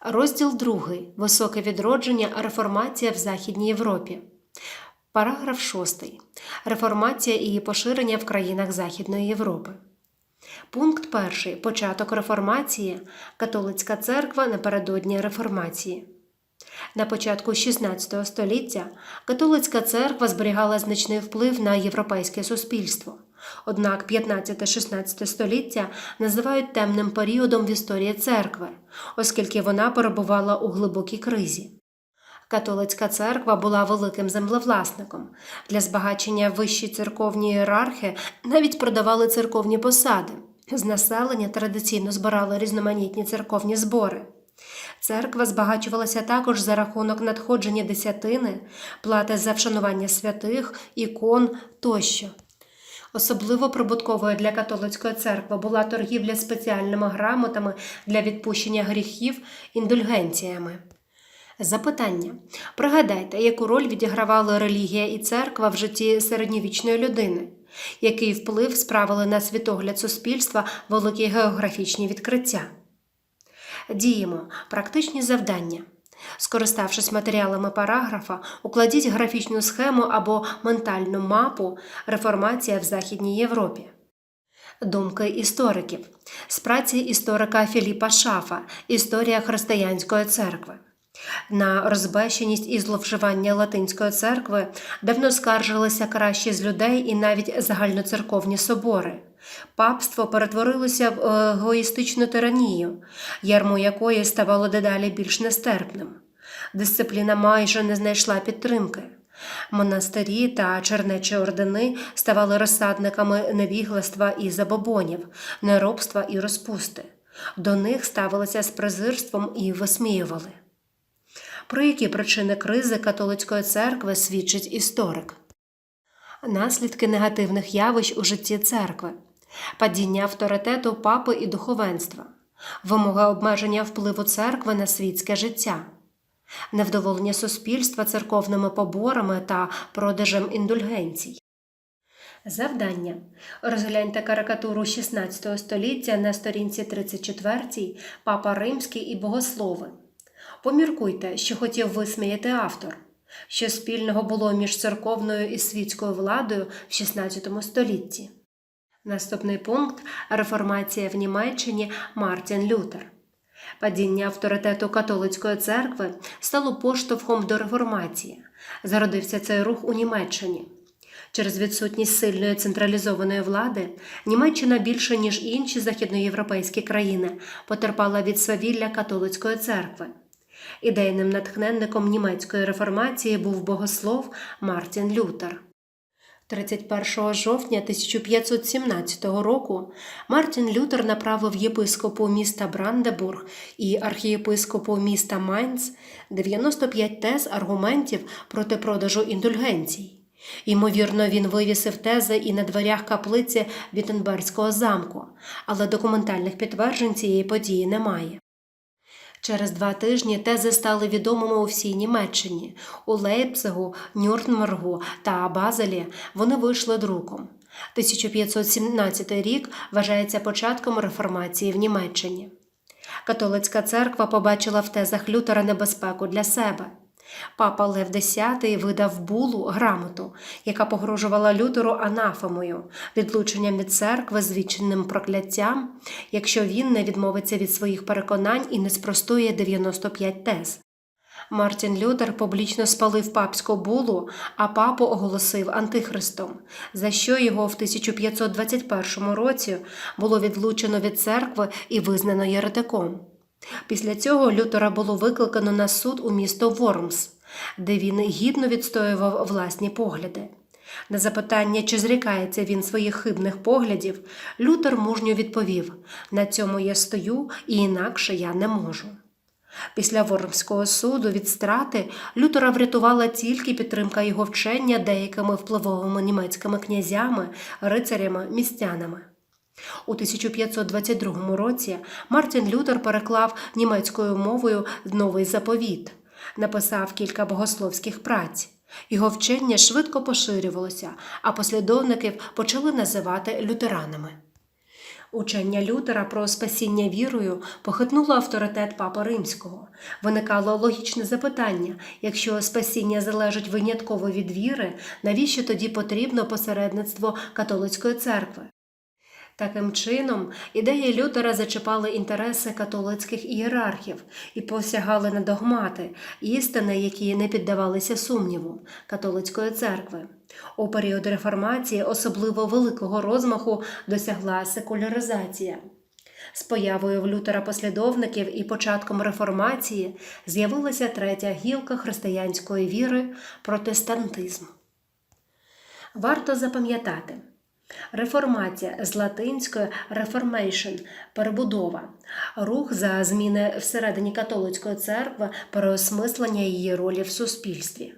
Розділ 2. Високе відродження. Реформація в Західній Європі. Параграф 6. Реформація і її поширення в країнах Західної Європи. Пункт 1. Початок реформації. Католицька церква напередодні реформації. На початку XVI століття католицька церква зберігала значний вплив на європейське суспільство. Однак 15-16 століття називають темним періодом в історії церкви, оскільки вона перебувала у глибокій кризі. Католицька церква була великим землевласником. Для збагачення вищі церковні ієрархи навіть продавали церковні посади. З населення традиційно збирали різноманітні церковні збори. Церква збагачувалася також за рахунок надходження десятини, плати за вшанування святих, ікон тощо. Особливо прибутковою для католицької церкви була торгівля спеціальними грамотами для відпущення гріхів індульгенціями. Запитання. Пригадайте, яку роль відігравали релігія і церква в житті середньовічної людини? Який вплив справили на світогляд суспільства великі географічні відкриття? Діємо. Практичні завдання. Скориставшись матеріалами параграфа, укладіть графічну схему або ментальну мапу Реформація в Західній Європі. Думки істориків з праці історика Філіпа Шафа Історія християнської церкви. На розбещеність і зловживання латинської церкви давно скаржилися кращі з людей і навіть загальноцерковні собори. Папство перетворилося в егоїстичну тиранію, ярмо якої ставало дедалі більш нестерпним. Дисципліна майже не знайшла підтримки. Монастирі та чернечі ордени ставали розсадниками невігластва і забобонів, неробства і розпусти. До них ставилися з презирством і висміювали. Про які причини кризи католицької церкви свідчить історик? Наслідки негативних явищ у житті церкви, падіння авторитету папи і духовенства, вимога обмеження впливу церкви на світське життя, невдоволення суспільства церковними поборами та продажем індульгенцій. Завдання. Розгляньте карикатуру XVI століття на сторінці 34 Папа Римський і Богослови. Поміркуйте, що хотів висміяти автор, що спільного було між церковною і світською владою в XVI столітті. Наступний пункт реформація в Німеччині Мартін Лютер. Падіння авторитету католицької церкви стало поштовхом до реформації. Зародився цей рух у Німеччині. Через відсутність сильної централізованої влади Німеччина більше ніж інші західноєвропейські країни потерпала від свавілля католицької церкви. Ідейним натхненником німецької реформації був богослов Мартін Лютер. 31 жовтня 1517 року Мартін Лютер направив єпископу міста Брандебург і архієпископу міста Майнц 95 тез аргументів проти продажу індульгенцій. Ймовірно, він вивісив тези і на дверях каплиці Віттенберзького замку, але документальних підтверджень цієї події немає. Через два тижні тези стали відомими у всій Німеччині. У Лейпцигу, Нюрнбергу та Базелі вони вийшли друком. 1517 рік вважається початком реформації в Німеччині. Католицька церква побачила в тезах Лютера небезпеку для себе. Папа Лев X видав булу грамоту, яка погрожувала Лютеру анафемою, відлученням від церкви з прокляттям, якщо він не відмовиться від своїх переконань і не спростує 95 тез. Мартін Лютер публічно спалив папську булу, а папу оголосив антихристом, за що його в 1521 році було відлучено від церкви і визнано єретиком. Після цього Лютера було викликано на суд у місто Вормс, де він гідно відстоював власні погляди. На запитання, чи зрікається він своїх хибних поглядів, Лютер мужньо відповів: На цьому я стою і інакше я не можу. Після Вормського суду від страти Лютера врятувала тільки підтримка його вчення деякими впливовими німецькими князями, рицарями, містянами. У 1522 році Мартін Лютер переклав німецькою мовою новий заповіт, написав кілька богословських праць. Його вчення швидко поширювалося, а послідовників почали називати лютеранами. Учення Лютера про спасіння вірою похитнуло авторитет Папи Римського. Виникало логічне запитання: якщо спасіння залежить винятково від віри, навіщо тоді потрібно посередництво католицької церкви? Таким чином, ідеї Лютера зачіпали інтереси католицьких ієрархів і посягали на догмати, істини, які не піддавалися сумніву католицької церкви. У період реформації особливо великого розмаху досягла секуляризація. З появою в Лютера послідовників і початком реформації з'явилася третя гілка християнської віри протестантизм. Варто запам'ятати. Реформація з латинської «reformation» – перебудова, рух за зміни всередині католицької церкви, переосмислення її ролі в суспільстві.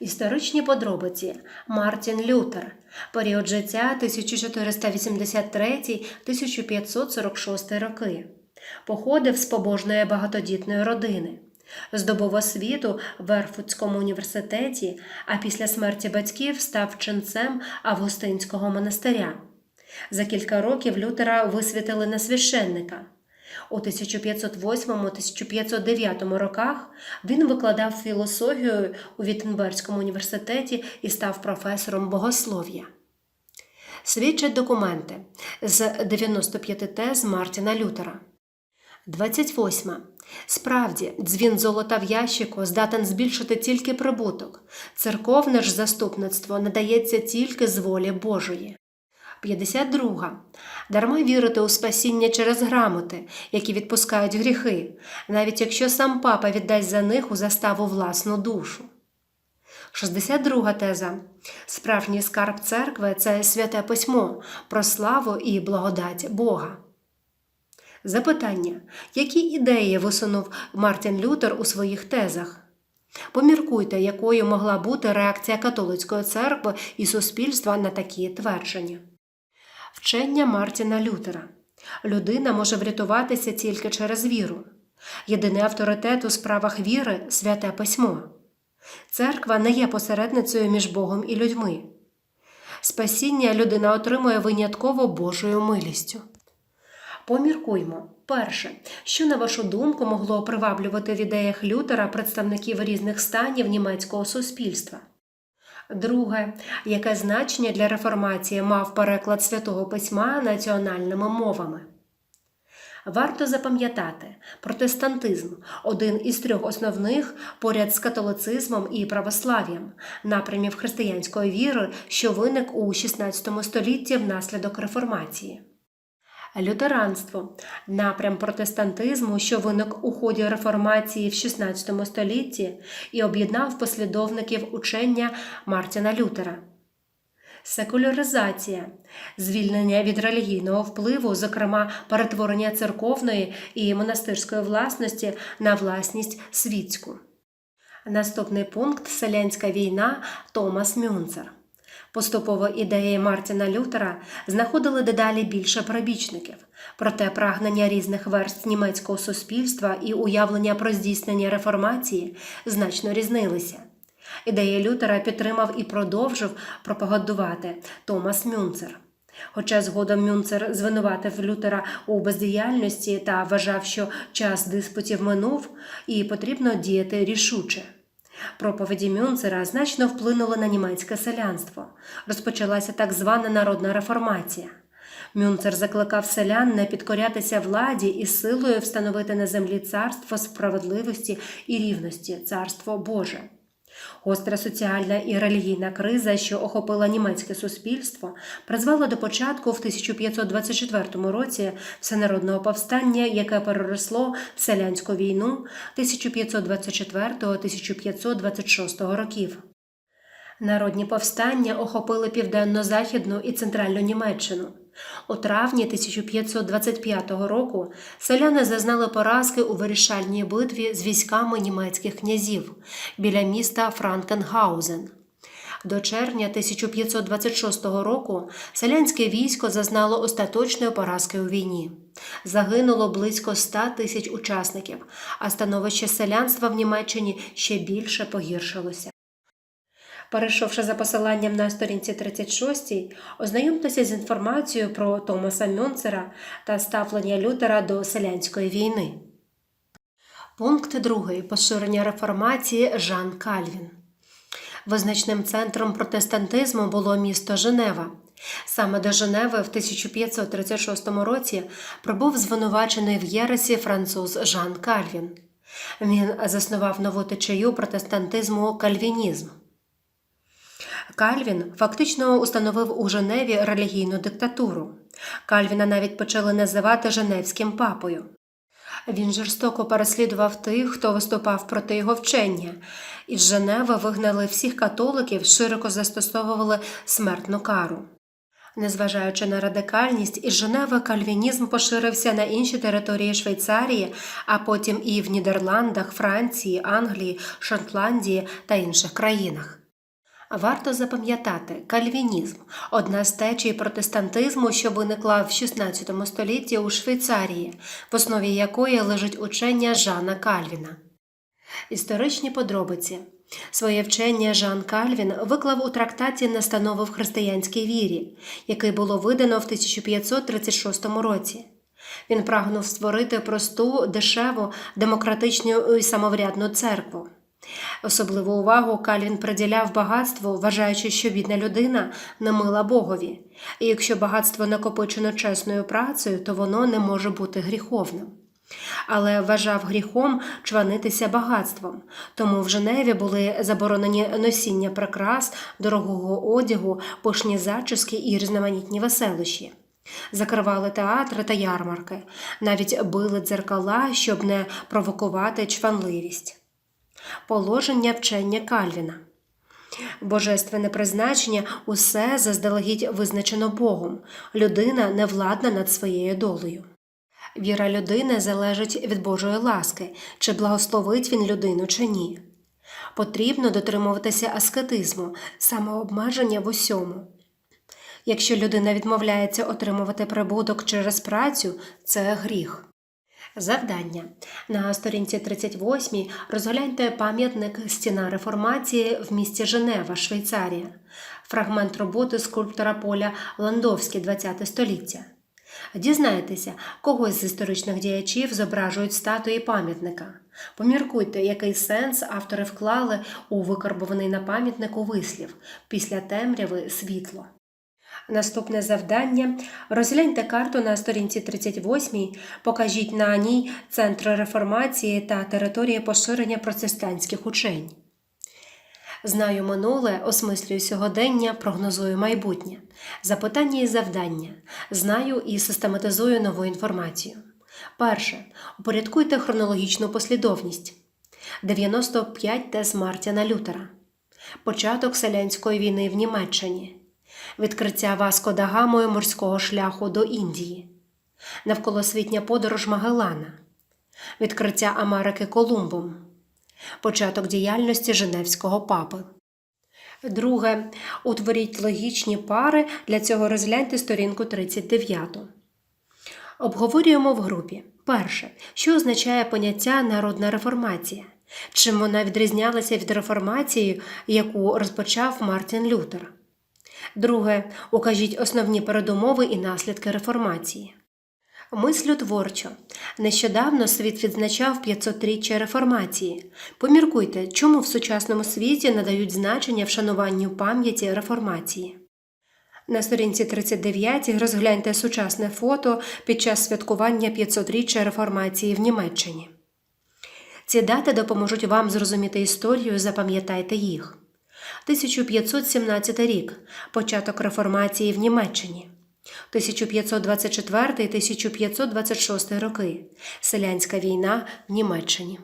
Історичні подробиці Мартін Лютер, період життя 1483-1546 роки, походив з побожної багатодітної родини. Здобув освіту в Ерфутському університеті, а після смерті батьків став ченцем Августинського монастиря. За кілька років Лютера висвітили на священника. У 1508-1509 роках він викладав філософію у Віттенберзькому університеті і став професором богослов'я. Свідчать документи з 95 тез Мартіна Лютера. 28. Справді, дзвін золота в ящику здатен збільшити тільки прибуток. Церковне ж заступництво надається тільки з волі Божої. 52. Дарма вірити у спасіння через грамоти, які відпускають гріхи, навіть якщо сам папа віддасть за них у заставу власну душу. 62 теза. Справжній скарб церкви це святе письмо про славу і благодать Бога. Запитання, які ідеї висунув Мартін Лютер у своїх тезах? Поміркуйте, якою могла бути реакція католицької церкви і суспільства на такі твердження. Вчення Мартіна Лютера. Людина може врятуватися тільки через віру. Єдиний авторитет у справах віри святе письмо. Церква не є посередницею між Богом і людьми. Спасіння людина отримує винятково Божою милістю. Поміркуймо. Перше, що, на вашу думку, могло приваблювати в ідеях Лютера представників різних станів німецького суспільства? Друге, яке значення для реформації мав переклад святого письма національними мовами? Варто запам'ятати, протестантизм один із трьох основних поряд з католицизмом і православ'ям, напрямів християнської віри, що виник у XVI столітті внаслідок реформації. Лютеранство напрям протестантизму, що виник у ході реформації в XVI столітті і об'єднав послідовників учення Мартіна Лютера. Секуляризація звільнення від релігійного впливу, зокрема перетворення церковної і монастирської власності на власність світську. Наступний пункт селянська війна Томас Мюнцер. Поступово ідеї Мартіна Лютера знаходили дедалі більше прибічників, проте прагнення різних верст німецького суспільства і уявлення про здійснення реформації значно різнилися. Ідеї Лютера підтримав і продовжив пропагандувати Томас Мюнцер. Хоча згодом Мюнцер звинуватив Лютера у бездіяльності та вважав, що час диспутів минув і потрібно діяти рішуче. Проповіді Мюнцера значно вплинули на німецьке селянство. Розпочалася так звана народна реформація. Мюнцер закликав селян не підкорятися владі і силою встановити на землі царство справедливості і рівності, царство Боже. Гостра соціальна і релігійна криза, що охопила німецьке суспільство, призвела до початку в 1524 році всенародного повстання, яке переросло в селянську війну 1524-1526 років. Народні повстання охопили південно-західну і центральну Німеччину. У травні 1525 року селяни зазнали поразки у вирішальній битві з військами німецьких князів біля міста Франкенгаузен. До червня 1526 року селянське військо зазнало остаточної поразки у війні. Загинуло близько 100 тисяч учасників, а становище селянства в Німеччині ще більше погіршилося. Перейшовши за посиланням на сторінці 36, ознайомтеся з інформацією про Томаса Мюнцера та ставлення Лютера до селянської війни. Пункт 2. Поширення реформації Жан Кальвін. Визначним центром протестантизму було місто Женева. Саме до Женеви в 1536 році прибув звинувачений в Єресі француз Жан Кальвін. Він заснував нову течію протестантизму кальвінізм. Кальвін фактично установив у Женеві релігійну диктатуру. Кальвіна навіть почали називати Женевським папою. Він жорстоко переслідував тих, хто виступав проти його вчення. Із Женеви вигнали всіх католиків, широко застосовували смертну кару. Незважаючи на радикальність, із Женеви кальвінізм поширився на інші території Швейцарії, а потім і в Нідерландах, Франції, Англії, Шотландії та інших країнах. Варто запам'ятати, кальвінізм одна з течій протестантизму, що виникла в XVI столітті у Швейцарії, в основі якої лежить учення Жана Кальвіна. Історичні подробиці. Своє вчення Жан Кальвін виклав у трактаті настанови в християнській вірі, який було видано в 1536 році. Він прагнув створити просту, дешеву, демократичну і самоврядну церкву. Особливу увагу Кальвін приділяв багатству, вважаючи, що бідна людина не мила Богові, і якщо багатство накопичено чесною працею, то воно не може бути гріховним. Але вважав гріхом чванитися багатством, тому в Женеві були заборонені носіння прикрас, дорогого одягу, пишні зачіски і різноманітні веселощі. Закривали театри та ярмарки, навіть били дзеркала, щоб не провокувати чванливість. Положення вчення Кальвіна. Божественне призначення усе заздалегідь визначено Богом. Людина не владна над своєю долею. Віра людини залежить від Божої ласки, чи благословить він людину, чи ні. Потрібно дотримуватися аскетизму, самообмеження в усьому. Якщо людина відмовляється отримувати прибуток через працю, це гріх. Завдання на сторінці 38 розгляньте пам'ятник Стіна реформації в місті Женева, Швейцарія, фрагмент роботи скульптора Поля Ландовський ХХ століття. Дізнайтеся, когось з історичних діячів зображують статуї пам'ятника. Поміркуйте, який сенс автори вклали у викарбований на пам'ятнику вислів після темряви світло. Наступне завдання розгляньте карту на сторінці 38, покажіть на ній центри реформації та території поширення протестантських учень. Знаю минуле, осмислюю сьогодення, прогнозую майбутнє. Запитання і завдання. Знаю і систематизую нову інформацію. Перше. Упорядкуйте хронологічну послідовність. 95 тез Мартіна Лютера. Початок селянської війни в Німеччині. Відкриття Васко да Гамою морського шляху до Індії. Навколосвітня подорож Магеллана. Відкриття Америки Колумбом. Початок діяльності Женевського папи. Друге. Утворіть логічні пари. Для цього розгляньте сторінку 39. Обговорюємо в групі. Перше. Що означає поняття народна реформація? Чим вона відрізнялася від реформації, яку розпочав Мартін Лютер? Друге. Укажіть основні передумови і наслідки реформації. Мислю творчо. Нещодавно світ відзначав 500-річчя реформації. Поміркуйте, чому в сучасному світі надають значення вшануванню пам'яті реформації. На сторінці 39 розгляньте сучасне фото під час святкування 500-річчя реформації в Німеччині. Ці дати допоможуть вам зрозуміти історію, запам'ятайте їх. 1517 рік початок реформації в Німеччині. 1524-1526 роки Селянська війна в Німеччині.